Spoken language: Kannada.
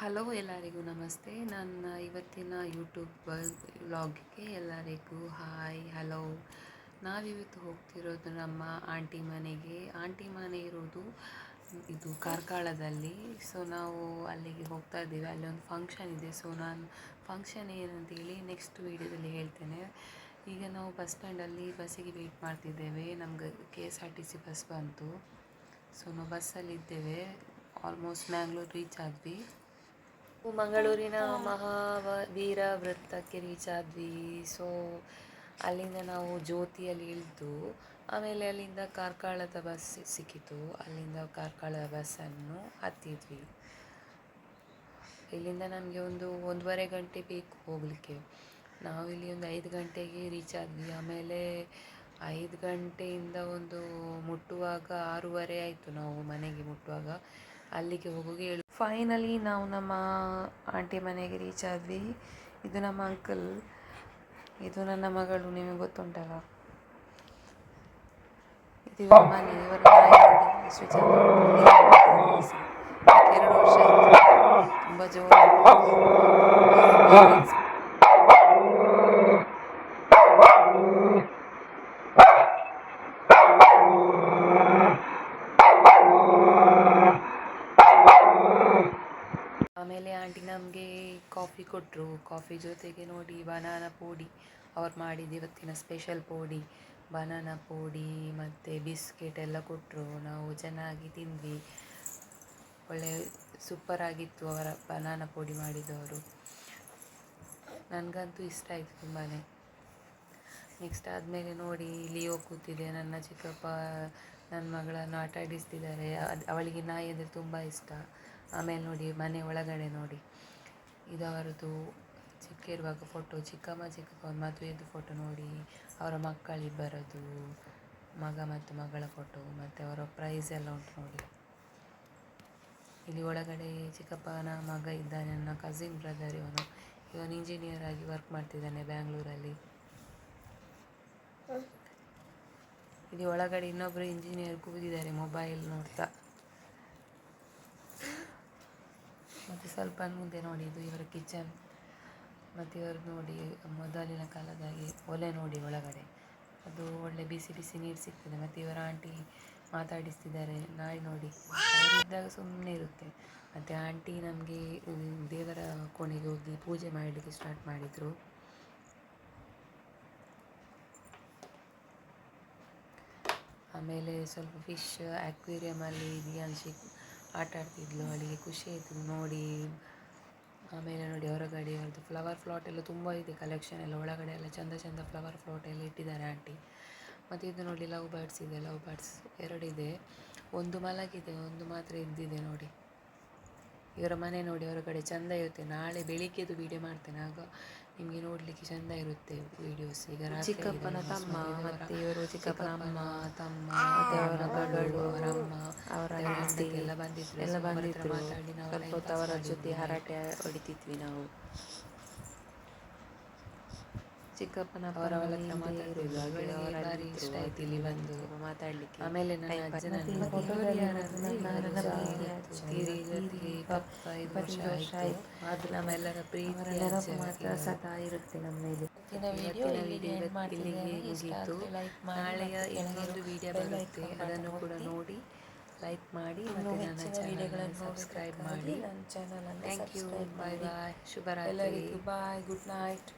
ಹಲೋ ಎಲ್ಲರಿಗೂ ನಮಸ್ತೆ. ನನ್ನ ಇವತ್ತಿನ ಯೂಟ್ಯೂಬ್ ವ್ಲಾಗಿಗೆ ಎಲ್ಲರಿಗೂ ಹಾಯ್ ಹಲೋ ನಾವಿವತ್ತು ಹೋಗ್ತಿರೋದು ನಮ್ಮ ಆಂಟಿ ಮನೆಗೆ. ಆಂಟಿ ಮನೆ ಇರೋದು ಇದು ಕಾರ್ಕಳದಲ್ಲಿ. ಸೊ ನಾವು ಅಲ್ಲಿಗೆ ಹೋಗ್ತಾ ಇದ್ದೀವಿ. ಅಲ್ಲಿ ಒಂದು ಫಂಕ್ಷನ್ ಇದೆ. ಸೊ ನಾನು ಫಂಕ್ಷನ್ ಏನಂತೇಳಿ ನೆಕ್ಸ್ಟ್ ವೀಡಿಯೋದಲ್ಲಿ ಹೇಳ್ತೇನೆ. ಈಗ ನಾವು ಬಸ್ ಸ್ಟ್ಯಾಂಡಲ್ಲಿ ಬಸ್ಸಿಗೆ ವೆಯ್ಟ್ ಮಾಡ್ತಿದ್ದೇವೆ. ನಮ್ಗೆ K S R T C bus ಬಂತು. ಸೊ ನಾವು ಬಸ್ಸಲ್ಲಿ ಇದ್ದೇವೆ ಆಲ್ಮೋಸ್ಟ್ ಮ್ಯಾಂಗ್ಳೂರ್ ರೀಚ್ ಆದ್ವಿ. ಮಂಗಳೂರಿನ ಮಹಾವೀರ ವೃತ್ತಕ್ಕೆ ರೀಚ್ ಆದ್ವಿ ಸೊ ಅಲ್ಲಿಂದ ನಾವು ಜ್ಯೋತಿಯಲ್ಲಿ ಇಳಿದು, ಆಮೇಲೆ ಅಲ್ಲಿಂದ ಕಾರ್ಕಳದ ಬಸ್ ಸಿಕ್ಕಿತು. ಅಲ್ಲಿಂದ ಕಾರ್ಕಳ ಬಸ್ಸನ್ನು ಹತ್ತಿದ್ವಿ. ಇಲ್ಲಿಂದ ನಮಗೆ ಒಂದು ಒಂದೂವರೆ ಗಂಟೆ ಬೇಕು ಹೋಗಲಿಕ್ಕೆ. ನಾವು ಇಲ್ಲಿ ಒಂದು ಐದು ಗಂಟೆಗೆ ರೀಚ್ ಆದ್ವಿ. ಆಮೇಲೆ ಐದು ಗಂಟೆಯಿಂದ ಒಂದು ಮುಟ್ಟುವಾಗ ಆರೂವರೆ ಆಯಿತು ನಾವು ಮನೆಗೆ ಮುಟ್ಟುವಾಗ. ಅಲ್ಲಿಗೆ ಹೋಗೋಗಿ ಹೇಳಿ. ಫೈನಲಿ ನಾವು ನಮ್ಮ ಆಂಟಿ ಮನೆಗೆ ರೀಚ್ ಆದ್ವಿ. ಇದು ನಮ್ಮ ಅಂಕಲ್ ಇದು ನನ್ನ ಮಗಳು. ನಿಮಗೆ ಗೊತ್ತುಂಟಲ್ಲ? ಇದು ಮನೆ ಇವರ ಎರಡು ವರ್ಷ ತುಂಬ ಜೋರು ಆಮೇಲೆ ಆಂಟಿ ನಮಗೆ ಕಾಫಿ ಕೊಟ್ಟರು ಕಾಫಿ ಜೊತೆಗೆ ನೋಡಿ ಬನಾನಾ ಪೋಡಿ. ಅವ್ರು ಮಾಡಿದ ಇವತ್ತಿನ ಸ್ಪೆಷಲ್ ಪೋಡಿ. ಬನಾನಾ ಪೋಡಿ ಮತ್ತು ಬಿಸ್ಕೆಟ್ ಎಲ್ಲ ಕೊಟ್ಟರು ನಾವು ಚೆನ್ನಾಗಿ ತಿಂದ್ವಿ. ಒಳ್ಳೆ ಸೂಪರ್ ಆಗಿತ್ತು ಅವರ ಬನಾನಾ ಪೋಡಿ ಮಾಡಿದವರು. ನನಗಂತೂ ಇಷ್ಟ ಆಯಿತು ತುಂಬಾ ನೆಕ್ಸ್ಟ್ ಆದಮೇಲೆ ನೋಡಿ ಲಿಯೋ ಕೂತಿದೆ. ನನ್ನ ಚಿಕ್ಕಪ್ಪ ನನ್ನ ಮಗಳನ್ನು ಆಟ ಆಡಿಸ್ತಿದ್ದಾರೆ. ಅದು, ಅವಳಿಗೆ ನಾಯಿ ಅಂದರೆ ತುಂಬ ಇಷ್ಟ. ಆಮೇಲೆ ನೋಡಿ ಮನೆ ಒಳಗಡೆ ನೋಡಿ. ಇದು ಅವರದ್ದು ಚಿಕ್ಕ ಇರುವಾಗ ಫೋಟೋ ಚಿಕ್ಕಮ್ಮ ಚಿಕ್ಕಪ್ಪ ಮದುವೆದು ಫೋಟೋ ನೋಡಿ ಅವರ ಮಕ್ಕಳಿಬ್ಬರದು ಮಗ ಮತ್ತು ಮಗಳ ಫೋಟೋ ಮತ್ತು ಅವರ ಪ್ರೈಸ್ ಎಲ್ಲ ಉಂಟು ನೋಡಿ. ಇಲ್ಲಿ ಒಳಗಡೆ ಚಿಕ್ಕಪ್ಪನ ಮಗ ಇದ್ದಾನೆ ನನ್ನ ಕಸಿನ್ ಬ್ರದರ್ ಇವನು. ಇವನು ಇಂಜಿನಿಯರ್ ಆಗಿ ವರ್ಕ್ ಮಾಡ್ತಿದ್ದಾನೆ ಬ್ಯಾಂಗ್ಳೂರಲ್ಲಿ ಇಲ್ಲಿ ಒಳಗಡೆ ಇನ್ನೊಬ್ಬರು ಇಂಜಿನಿಯರ್ ಕೂತಿದ್ದಾರೆ ಮೊಬೈಲ್ ನೋಡ್ತಾ. ಮತ್ತು ಸ್ವಲ್ಪ ಮುಂದೆ ನೋಡಿ, ಇದು ಇವರ ಕಿಚನ್ ಮತ್ತು ಇವರು ನೋಡಿ, ಮೊದಲಿನ ಕಾಲದಾಗಿ ಒಲೆ ನೋಡಿ ಒಳಗಡೆ. ಅದು ಒಳ್ಳೆ ಬಿಸಿ ಬಿಸಿ ನೀರು ಸಿಗ್ತದೆ. ಮತ್ತು ಇವರ ಆಂಟಿ ಮಾತಾಡಿಸ್ತಿದ್ದಾರೆ, ನಾಯಿ ನೋಡಿ. ಅವರಿದ್ದಾಗ ಸುಮ್ಮನೆ ಇರುತ್ತೆ. ಮತ್ತು ಆಂಟಿ ನಮಗೆ ದೇವರ ಕೋಣೆಗೆ ಹೋಗಿ ಪೂಜೆ ಮಾಡಲಿಕ್ಕೆ ಸ್ಟಾರ್ಟ್ ಮಾಡಿದರು. ಆಮೇಲೆ ಸ್ವಲ್ಪ ಫಿಶ್ ಆಕ್ವೇರಿಯಮಲ್ಲಿ ದಿಯಾನ್ಶಿ ಆಟ ಆಡ್ತಿದ್ಲು, ಅವಳಿಗೆ ಖುಷಿ ಆಯಿತು. ನೋಡಿ, ಆಮೇಲೆ ನೋಡಿ ಹೊರಗಡೆ ಅವ್ರದ್ದು ಫ್ಲವರ್ ಫ್ಲಾಟ್ ಎಲ್ಲ ತುಂಬ ಇದೆ ಕಲೆಕ್ಷನ್ ಎಲ್ಲ. ಒಳಗಡೆ ಎಲ್ಲ ಚಂದ ಚಂದ ಫ್ಲವರ್ ಫ್ಲಾಟ್ ಎಲ್ಲ ಇಟ್ಟಿದ್ದಾರೆ ಆಂಟಿ ಮತ್ತು ಇದು ನೋಡಿ ಲವ್ ಬರ್ಡ್ಸ್ ಇದೆ. ಲವ್ ಬರ್ಡ್ಸ್ ಎರಡಿದೆ. ಒಂದು ಮಲಗಿದೆ, ಒಂದು ಮಾತ್ರ ಇದ್ದಿದೆ ನೋಡಿ. ಇವರ ಮನೆ ನೋಡಿ ಹೊರಗಡೆ ಚಂದ ಇರುತ್ತೆ. ನಾಳೆ ಬೆಳಿಗ್ಗೆದು ವಿಡಿಯೋ ಮಾಡ್ತೇನೆ. ಆಗ ನಿಮಗೆ ನೋಡಲಿಕ್ಕೆ ಚಂದ ಇರುತ್ತೆ ವಿಡಿಯೋಸ್ ಈಗ ಚಿಕ್ಕಪ್ಪನ ತಮ್ಮ ಮತ್ತೆ ಇವರು ಚಿಕ್ಕಪ್ಪನ ಅಮ್ಮ. ತಮ್ಮ ಮತ್ತೆ ಅವರ ಮಗಳು ಮಗಳು, ಅವರ ಎಲ್ಲ ಬಂದಿದ್ರು. ಎಲ್ಲ ಬಂದಿದ್ರು. ಮಾತಾಡಿ ನಾವು ಅವರ ಜೊತೆ. ಹರಟೆ ಹೊಡಿತಿದ್ವಿ ನಾವು. ಚಿಕ್ಕಪ್ಪನ ಅವರ ಅಪ್ಪನ ಹತ್ರ ಹಿಂದೆ ಮಾತಾಡ್ತಿದ್ವಿ. ಇರುವುದು, ಅವಳಿಗೆ ಅವರಲ್ಲಿ ಭಾರಿ ಇದ್ರು, ಇಷ್ಟ ಆಯ್ತು ಇಲ್ಲಿ ಬಂದು. ಮಾತಾಡ್ಲಿಕ್ಕೆ. ಆಮೇಲೆ ನನ್ನ time ಇಪ್ಪತ್ತೈದು ವರ್ಷ ಆಯಿತು. ಅದು ನಮ್ಮೆಲ್ಲರ ಪ್ರೀತಿ ಮಾತ್ರ. ಸದಾ ಇರುತ್ತೆ ನಮ್ಮ ಮೇಲೆ. ಇವತ್ತಿನ ವಿಡಿಯೋ ಇಲ್ಲಿಗೆ like ನಾಳೆಯ ಇನ್ನೊಂದು ವಿಡಿಯೋ ಬರುತ್ತೆ. ಅದನ್ನು ಕೂಡ ನೋಡಿ ಲೈಕ್ ಮಾಡಿ ಮತ್ತು ನನ್ನ ಚಾನಲ್ಗಳನ್ನು ಸಬ್ಸ್ಕ್ರೈಬ್ ಮಾಡಿ. ನನ್ನ ಚಾನಲನ್ನು ಥ್ಯಾಂಕ್ ಯು ಬಾಯ್ ಬಾಯ್ ಶುಭರಾತ್ರಿ ಬಾಯ್ ಗುಡ್ ನೈಟ್